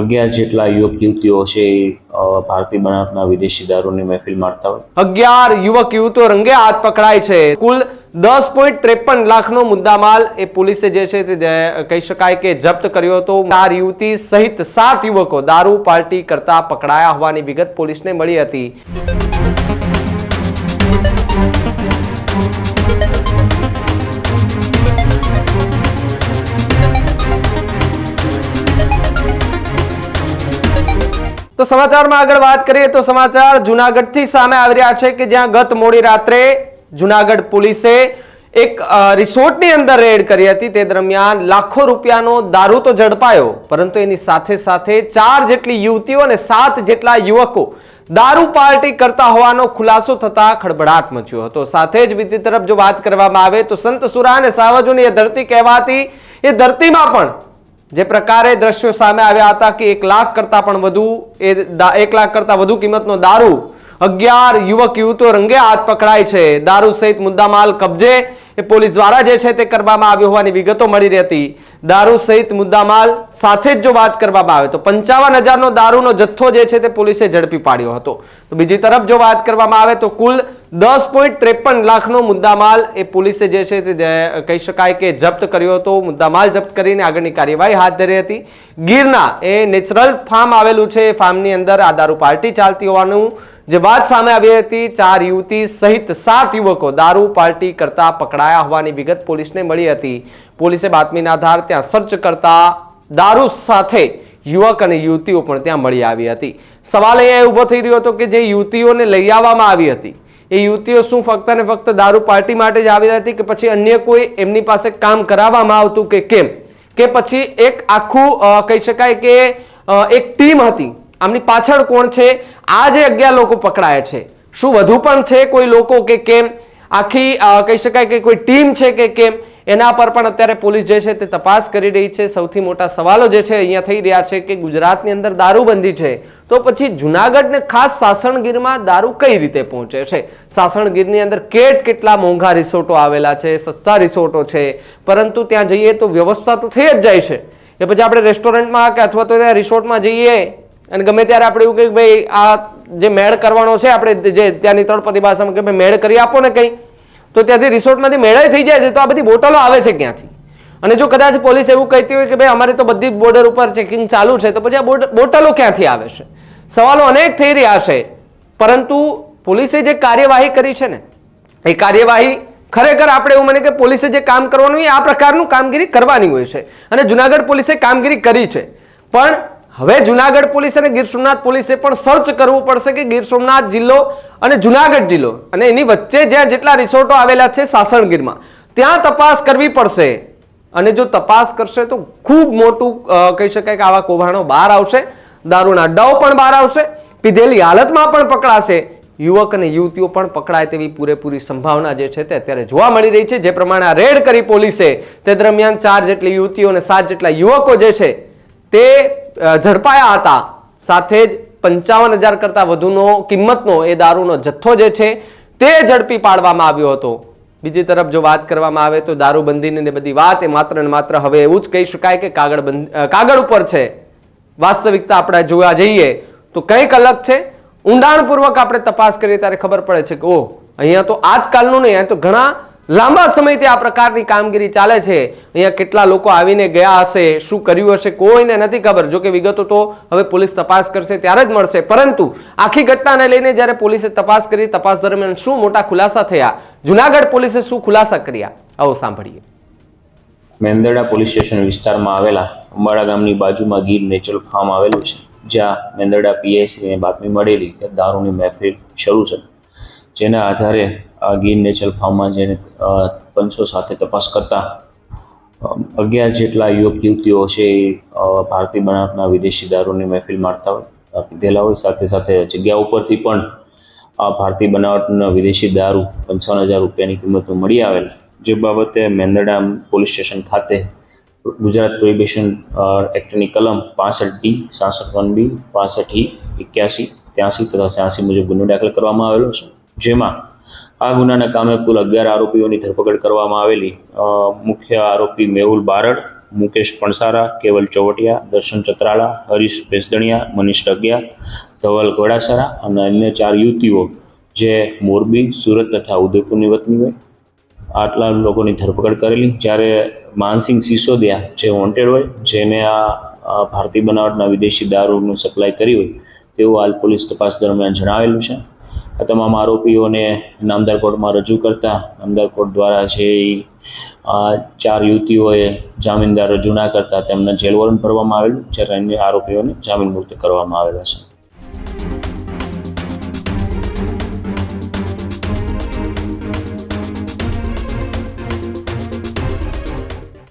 અગિયાર જેટલા યુવક, યુવતીઓ છે ભારતીય બનાવટના વિદેશી દારૂની મહેફિલ મારતા હોય. અગિયાર યુવક, યુવતીઓ રંગે હાથ પકડાય છે. કુલ દસ પોઈન્ટ ત્રેપન લાખનો મુદ્દામાલ એ પોલીસે જે છે તે કહી શકાય કે જપ્ત કર્યો હતો. ચાર યુવતી સહિત સાત યુવકો દારૂ પાર્ટી કરતા પકડાયા હોવાની વિગત પોલીસને મળી હતી. તો સમાચારમાં આગળ વાત કરીએ તો સમાચાર જુનાગઢથી સામે આવી રહ્યા છે કે જ્યાં ગત મોડી રાત્રે જુનાગઢ પોલીસે એક રિસોર્ટની અંદર રેડ કરી હતી. તે દરમિયાન લાખો રૂપિયાનો દારૂ તો ઝડપાયો, પરંતુ એની સાથે સાથે ચાર જેટલી યુવતીઓ અને સાત જેટલા યુવકો દારૂ પાર્ટી કરતા હોવાનો ખુલાસો થતા ખળભળાટ મચ્યો હતો. સાથે જ બીજી તરફ જો વાત કરવામાં આવે તો સંત સુરા અને સાવજોની એ ધરતી કહેવાતી, એ ધરતીમાં પણ જે પ્રકારે દ્રશ્યો સામે આવ્યા હતા કે એક લાખ કરતા પણ વધુ એ એક લાખ કરતા વધુ કિંમતનો દારૂ અગિયાર યુવક યુવતો રંગે હાથ પકડાય છે. દારૂ સહિત મુદ્દામાલ કબજે એ પોલીસ દ્વારા જે છે તે કરવામાં આવ્યો હોવાની વિગતો મળી રહી હતી દારૂ સહિત મુદ્દામાલ સાથે જ જો વાત કરવામાં આવે તો પંચાવન હજારનો દારૂનો જથ્થો જે છે તે પોલીસે ઝડપી પાડ્યો હતો. તો બીજી તરફ જો વાત કરવામાં આવે તો કુલ દસ પોઈન્ટ ત્રેપન લાખનો મુદ્દામાલ એ પોલીસે જે છે તે કહી શકાય કે જપ્ત કર્યો હતો. મુદ્દામાલ જપ્ત કરીને આગળની કાર્યવાહી હાથ ધરી હતી. ગીરના એ નેચરલ ફાર્મ આવેલું છે. એ ફાર્મની અંદર આ દારૂ પાર્ટી ચાલતી હોવાનું જે વાત સામે આવી હતી, ચાર યુવતી સહિત સાત યુવકો દારૂ પાર્ટી કરતા પકડાયા હોવાની વિગત પોલીસને મળી હતી. પોલીસે બાતમીના આધાર ત્યાં સર્ચ કરતા દારૂ સાથે યુવક અને યુવતીઓ પણ ત્યાં મળી આવી હતી. સવાલ અહીંયા ઊભો થઈ રહ્યો હતો કે જે યુવતીઓને લઈ આવવામાં આવી હતી, એ યુવતીઓ શું ફક્ત ને ફક્ત દારૂ પાર્ટી માટે જ આવી હતી કે પછી અન્ય કોઈ એમની પાસે કામ કરાવવામાં આવતું કે કેમ? કે પછી એક આખું કહી શકાય કે એક ટીમ હતી આમની પાછળ કોણ છે? આ જે અગિયાર લોકો પકડાયા છે, શું વધુ પણ છે કોઈ લોકો કે કેમ? આખી કહી શકાય કે કોઈ ટીમ છે કે કેમ? એના પર પણ અત્યારે પોલીસ જે છે તે તપાસ કરી રહી છે. સૌથી મોટા સવાલો જે છે અહીંયા થઈ રહ્યા છે કે ગુજરાતની અંદર દારૂબંધી છે, તો પછી જુનાગઢને ખાસ સાસણગીરમાં દારૂ કઈ રીતે પહોંચે છે? સાસણગીરની અંદર કેટ કેટલા મોંઘા રિસોર્ટો આવેલા છે, સસ્તા રિસોર્ટો છે, પરંતુ ત્યાં જઈએ તો વ્યવસ્થા તો થઈ જ જાય છે. એ પછી આપણે રેસ્ટોરન્ટમાં કે અથવા તો ત્યાં રિસોર્ટમાં જઈએ અને ગમે ત્યારે આપણે એવું કહીએ કે ભાઈ આ જે મેળ કરવાનો છે, આપણે જે ત્યાંની તળપદી ભાષામાં કે ભાઈ મેળ કરી આપો ને કંઈ, તો ત્યાંથી રિસોર્ટમાંથી મેળાઈ થઈ જાય છે, તો આ બધી બોટલો આવે છે ક્યાંથી? અને જો કદાચ પોલીસ એવું કહેતી હોય કે ભાઈ અમારે તો બધી બોર્ડર ઉપર ચેકિંગ ચાલુ છે, તો પછી આ બોટ- બોટલો ક્યાંથી આવે છે? સવાલો અનેક થઈ રહ્યા છે, પરંતુ પોલીસે જે કાર્યવાહી કરી છે ને, એ કાર્યવાહી ખરેખર આપણે એવું મને કે પોલીસે જે કામ કરવાનું હોય આ પ્રકારનું કામગીરી કરવાની હોય છે. અને જુનાગઢ પોલીસે કામગીરી કરી છે. પણ હવે જુનાગઢ પોલીસ અને ગીર સોમનાથ પોલીસે પણ સર્ચ કરવું પડશે કે ગીર સોમનાથ જિલ્લો અને જુનાગઢ જિલ્લો અને એની વચ્ચે જ્યાં જેટલા રિસોર્ટો આવેલા છે સાસણગીરમાં, ત્યાં તપાસ કરવી પડશે. અને જો તપાસ કરશે તો ખૂબ મોટું કહી શકાય કે આવા કૌભાંડો બહાર આવશે, દારૂના અડ્ડાઓ પણ બહાર આવશે, પીધેલી હાલતમાં પણ પકડાશે. યુવક અને યુવતીઓ પણ પકડાય તેવી પૂરેપૂરી સંભાવના જે છે તે અત્યારે જોવા મળી રહી છે. જે પ્રમાણે આ રેડ કરી પોલીસે તે દરમિયાન ચાર જેટલી યુવતીઓ અને સાત જેટલા યુવકો જે છે તે ઝડપાયા હતા. સાથે જ પંચાવન હજાર કરતાં વધુનો કિંમતનો એ દારૂનો જથ્થો જે છે તે ઝડપી પાડવામાં આવ્યો હતો. બીજી તરફ જો વાત કરવામાં આવે તો દારૂબંધીની બધી વાત એ માત્ર ને માત્ર હવે એવું જ કહી શકાય કે કાગળ કાગળ ઉપર છે. વાસ્તવિકતા આપણે જોવા જઈએ તો કંઈક અલગ છે. ઊંડાણપૂર્વક આપણે તપાસ કરીએ ત્યારે ખબર પડે છે કે ઓહ, અહીંયા તો આજકાલનું નહીં, અહીંયા તો ઘણા લાંબા સમયથી આ પ્રકારની કામગીરી ચાલે છે. અહીંયા કેટલા લોકો આવીને ગયા હશે, શું કર્યું હશે, કોઈને નથી ખબર. જોકે વિગતો તો હવે પોલીસ તપાસ કરશે, ત્યારે જ મળશે. પરંતુ આખી ઘટનાને લઈને જ્યારે પોલીસે તપાસ કરી, તપાસ દરમિયાન શું મોટા ખુલાસા થયા? જુનાગઢ પોલીસે શું ખુલાસા કર્યા? આવો સાંભળીએ. મેંદરડા પોલીસ સ્ટેશન વિસ્તારમાં આવેલા અંબાડા ગામની બાજુમાં ગીર નેચરલ ફાર્મ આવેલું છે. જ્યાં મેંદરડા પીઆઈસીને બાતમી મળેલી કે દારૂની મહેફિલ શરૂ છે. જેના આધારે ગીર નેચરલ ફાર્મમાં જઈને પંચો સાથે તપાસ કરતા અગિયાર જેટલા યુવક યુવતીઓ છે એ ભારતીય બનાવટના વિદેશી દારૂની મહેફિલ મારતા હોય પીધેલા હોય. સાથે સાથે જગ્યા ઉપરથી પણ આ ભારતીય બનાવટનો વિદેશી દારૂ પંચાવન હજાર રૂપિયાની કિંમતનું મળી આવેલ. જે બાબતે મેંદરડામ પોલીસ સ્ટેશન ખાતે ગુજરાત પ્રોહિબિશન એક્ટની કલમ પાસઠ ડી, સાસઠ વન બી, પાસઠ ઈ, એક્યાસી, ત્યાંસી તથા છ્યાસી મુજબ ગુનો દાખલ કરવામાં આવેલો છે. જેમાં આ ગુનાના કામે કુલ અગિયાર આરોપીઓની ધરપકડ કરવામાં આવેલી. મુખ્ય આરોપી મેહુલ બારડ, મુકેશ પણસારા, કેવલ ચોવટિયા, દર્શન ચતરાળા હરીશ ભેસદણિયા, મનીષ ટગિયા ધવલ ઘોડાસરા અને અન્ય ચાર યુવતીઓ જે મોરબી, સુરત તથા ઉદયપુરની વતની હોય, આટલા લોકોની ધરપકડ કરેલી. જ્યારે માનસિંહ સિસોદિયા, જે વોન્ટેડ હોય, જેને આ ભારતીય બનાવટના વિદેશી દારૂનું સપ્લાય કરી હોય તેવું હાલ પોલીસ તપાસ દરમિયાન જણાવેલું છે. આ તમામ આરોપીઓને નામદાર કોર્ટમાં રજૂ કરતા નામદાર કોર્ટ દ્વારા જે આ ચાર યુવતીઓએ જામીનદાર રજૂ ના કરતા તેમને જેલ વોરંટ ભરવામાં આવેલું જ્યારે અન્ય આરોપીઓને જામીન મુક્ત કરવામાં આવેલા છે.